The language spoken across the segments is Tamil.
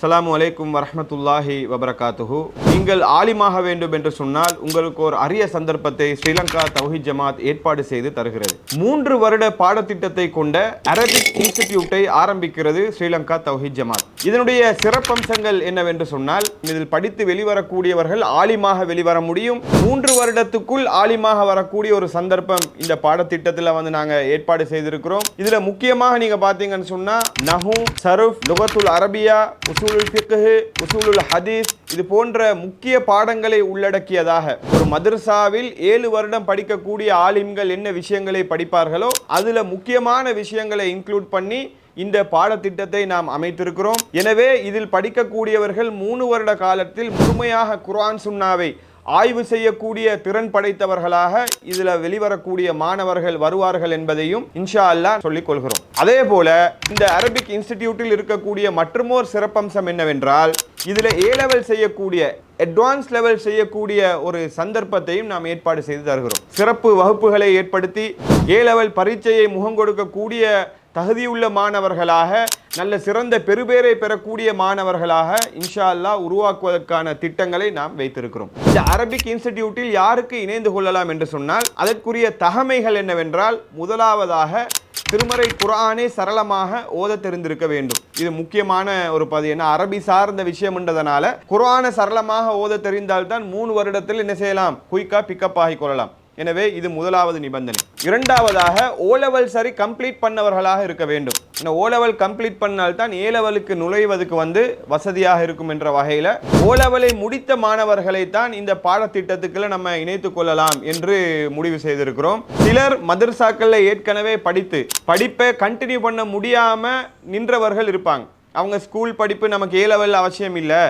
அஸ்ஸலாமு அலைக்கும் வரமத்துல்லாஹி வபரகாத்துஹு. நீங்கள் ஆலிமாக வேண்டும் என்று சொன்னால் உங்களுக்கு ஒரு அரிய சந்தர்ப்பத்தை ஸ்ரீலங்கா தௌஹித் ஜமாத் ஏற்பாடு செய்து தருகிறது. மூன்று வருட பாடத்திட்டத்தை கொண்ட அரபிக் இன்ஸ்டிடியூட்டை ஆரம்பிக்கிறது ஸ்ரீலங்கா தௌஹித் ஜமாத். இதனுடைய சிறப்பம்சங்கள் என்னவென்று சொன்னால் இதில் படித்து வெளிவரக்கூடியவர்கள் ஆலிமாக வெளிவர முடியும். மூன்று வருடத்துக்குள் ஆலிமாக வரக்கூடிய ஒரு சந்தர்ப்பம் இந்த பாடத்திட்டத்தில் வந்து நாங்கள் ஏற்பாடு செய்திருக்கிறோம். இதில் முக்கியமாக நீங்கள் பார்த்தீங்கன்னு சொன்னால் நஹு சருஃப் லுகத்துல் அரபியா உசூலுல் ஃபிக்ஹ் உசூலுல் ஹதீஸ் இது போன்ற முக்கிய பாடங்களை உள்ளடக்கியதாக. ஒரு மதர்சாவில் ஏழு வருடம் படிக்கக்கூடிய ஆலிம்கள் என்ன விஷயங்களை படிப்பார்களோ அதில் முக்கியமான விஷயங்களை இன்க்ளூட் பண்ணி இந்த பாடத்திட்டத்தை நாம் அமைத்திருக்கிறோம். எனவே இதில் படிக்கக்கூடியவர்கள் மூணு வருட காலத்தில் முழுமையாக குர்ஆன் சுன்னாவை ஆய்வு செய்யக்கூடிய திறன் படைத்தவர்களாக இதுல வெளிவரக்கூடிய மாணவர்கள் வருவார்கள் என்பதையும் இன்ஷா அல்லாஹ் சொல்லிக் கொள்கிறோம். அதே போல இந்த அரபிக் இன்ஸ்டிடியூட்டில் இருக்கக்கூடிய மற்றுமோர் சிறப்பம்சம் என்னவென்றால் இதுல ஏ லெவல் செய்யக்கூடிய அட்வான்ஸ் லெவல் செய்யக்கூடிய ஒரு சந்தர்ப்பத்தையும் நாம் ஏற்பாடு செய்து தருகிறோம். சிறப்பு வகுப்புகளை ஏற்படுத்தி ஏ லெவல் பரீட்சையை முகங்கொடுக்கக்கூடிய தகுதியுள்ள மாணவர்களாக நல்ல சிறந்த பெருபேரை பெறக்கூடிய மாணவர்களாக இன்ஷா அல்லாஹ் உருவாக்குவதற்கான திட்டங்களை நாம் வைத்திருக்கிறோம். இந்த அரபிக் இன்ஸ்டிடியூட்டில் யாருக்கு இணைந்து கொள்ளலாம் என்று சொன்னால் அதற்குரிய தகமைகள் என்னவென்றால் முதலாவதாக திருமறை குரானே சரளமாக ஓத தெரிந்திருக்க வேண்டும். இது முக்கியமான ஒரு பதிவு என்ன அரபி சார்ந்த விஷயம்ன்றதனால குரானை சரளமாக ஓத தெரிந்தால்தான் மூணு வருடத்தில் என்ன செய்யலாம்? குயிக்காக பிக்கப் ஆகிக் கொள்ளலாம். எனவே இது முதலாவது நிபந்தனை. இரண்டாவதாக ஓ லெவல் சரி கம்ப்ளீட் பண்ணவர்களாக இருக்க வேண்டும். இந்த ஓ லெவல் கம்ப்ளீட் பண்ணால் தான் ஏ லெவலுக்கு நுழைவதற்கு வந்து வசதியாக இருக்கும் என்ற வகையில் ஓ லெவலை முடித்த மாணவர்களை தான் இந்த பாடத்திட்டத்துக்குள்ள நம்ம இணைத்துக் கொள்ளலாம் என்று முடிவு செய்திருக்கிறோம். சிலர் மதர்சாக்கள்ல ஏற்கனவே படித்து படிப்பை கண்டினியூ பண்ண முடியாம நின்றவர்கள் இருப்பாங்க. அவங்க ஸ்கூல் படிப்பு நமக்கு ஏ லெவல் அவசியம் இல்லை.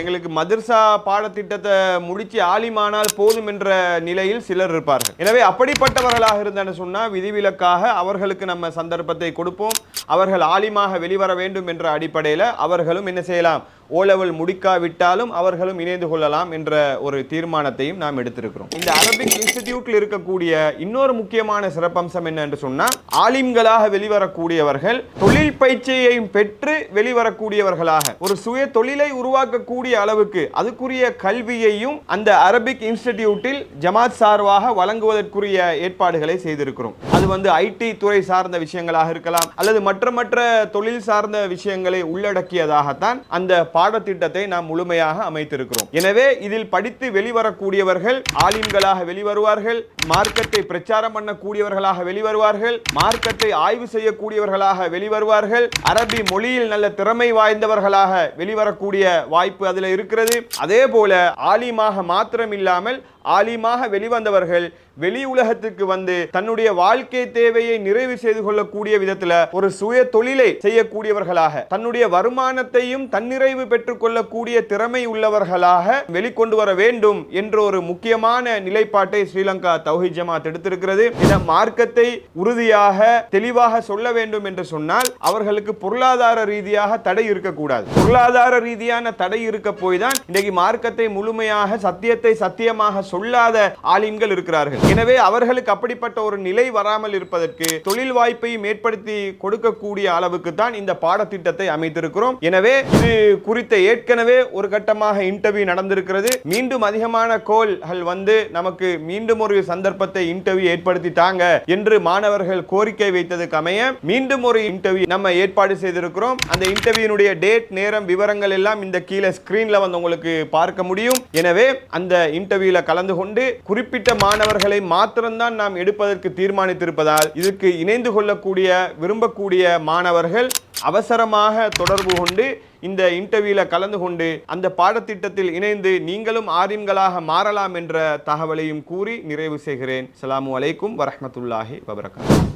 எங்களுக்கு மதர்சா பாடத்திட்டத்தை முடிச்சு ஆலிமானால் போதும் என்ற நிலையில் சிலர் இருப்பார்கள். எனவே அப்படிப்பட்டவர்களாக இருந்தேன்னு சொன்னால் விதிவிலக்காக அவர்களுக்கு நம்ம சந்தர்ப்பத்தை கொடுப்போம். அவர்கள் ஆலிமாக வெளிவர வேண்டும் என்ற அடிப்படையில் அவர்களும் என்ன செய்யலாம்? ஓ லெவல் முடிக்காவிட்டாலும் அவர்களும் இணைந்து கொள்ளலாம் என்ற ஒரு தீர்மானத்தையும் நாம் எடுத்திருக்கிறோம். இந்த அரபிக் இன்ஸ்டிடியூட்டில் இருக்கக்கூடிய இன்னொரு முக்கியமான சிறப்பம்சம் என்ன என்று சொன்னால் ஆலிம்களாக வெளிவரக்கூடியவர்கள் தொழில் பயிற்சியையும் பெற்று வெளிவரக்கூடியவர்களாக ஒரு சுய தொழிலை உருவாக்கக்கூடிய அளவுக்கு அதுக்குரிய கல்வியையும் அந்த அரபிக் இன்ஸ்டிடியூட்டில் ஜமாத் சார்பாக வழங்குவதற்குரிய ஏற்பாடுகளை செய்திருக்கிறோம். அது வந்து ஐடி துறை சார்ந்த விஷயங்களாக இருக்கலாம் அல்லது மற்ற மற்ற தொழில் சார்ந்த விஷயங்களை உள்ளடக்கியதாகத்தான் அந்த பாடத்திட்டத்தை நாம் முழுமையாக அமைத்திருக்கிறோம். எனவே இதில் படித்து வெளிவரக்கூடியவர்கள் ஆலிம்களாக வெளிவருவார்கள் மார்க்கத்தை பிரச்சாரம் பண்ணக்கூடியவர்களாக வெளிவருவார்கள் மார்க்கத்தை ஆய்வு செய்யக்கூடியவர்களாக வெளிவருவார்கள் அரபி மொழியில் நல்ல திறமை வாய்ந்தவர்களாக வெளிவரக்கூடிய வாய்ப்பு அதில் இருக்கிறது. அதே போல ஆலிமாக மாத்திரம் இல்லாமல் ஆலிமாக வெளிவந்தவர்கள் வெளி உலகத்துக்கு வந்து தன்னுடைய வாழ்க்கை தேவையை நிறைவு செய்து கொள்ளக்கூடிய விதத்தில் ஒரு சுய தொழிலை செய்யக்கூடியவர்களாக தன்னுடைய வருமானத்தையும் தன்னிறைவு பெற்றுக்கொள்ளக்கூடிய திறமை உள்ளவர்களாக வெளிக்கொண்டு வர வேண்டும் என்ற ஒரு முக்கியமான நிலைப்பாட்டை ஸ்ரீலங்கா தௌஹி ஜமாத் எடுத்திருக்கிறது. இந்த மார்க்கத்தை உறுதியாக தெளிவாக சொல்ல வேண்டும் என்று சொன்னால் அவர்களுக்கு பொருளாதார ரீதியாக தடை இருக்கக்கூடாது. பொருளாதார ரீதியான தடை இருக்க போய் தான் இன்றைக்கு மார்க்கத்தை முழுமையாக சத்தியத்தை சத்தியமாக சொல்லாத ஆலிம்கள் இருக்கிறார்கள். எனவே அவர்களுக்கு அப்படிப்பட்ட ஒரு நிலை வராமல் இருப்பதற்கு தொழில் வாய்ப்பையும் ஏற்படுத்தி கொடுக்கக்கூடிய அளவுக்கு தான் இந்த பாடத்திட்டத்தை அமைத்திருக்கிறோம். எனவே இது குறித்த ஏற்கனவே ஒரு கட்டமாக இன்டர்வியூ நடந்திருக்கிறது. மீண்டும் அதிகமான கோல்கள் வந்து நமக்கு மீண்டும் ஒரு சந்தர்ப்பத்தை இன்டர்வியூ ஏற்படுத்தி தாங்க என்று மாணவர்கள் கோரிக்கை வைத்ததுக்கு அமைய மீண்டும் ஒரு இன்டர்வியூ நம்ம ஏற்பாடு செய்திருக்கிறோம். அந்த இன்டர்வியூனுடைய டேட் நேரம் விவரங்கள் எல்லாம் இந்த கீழே ஸ்கிரீன்ல வந்து உங்களுக்கு பார்க்க முடியும். எனவே அந்த இன்டர்வியூல கலந்து கொண்டு குறிப்பிட்ட மாணவர்களை மாத்திரம்தான் நாம் எடுப்பதற்கு தீர்மானித்திருப்பதால் இதற்கு இணைந்து கொள்ளக்கூடிய விரும்பக்கூடிய மாணவர்கள் அவசரமாக தொடர்பு கொண்டு இந்த இன்டர்வியூல கலந்து கொண்டு அந்த பாடத்திட்டத்தில் இணைந்து நீங்களும் ஆரிம்களாக மாறலாம் என்ற தகவலையும் கூறி நிறைவு செய்கிறேன். அலாமு அலைக்கும் வரமத்துல்லாஹி வபரகாத்.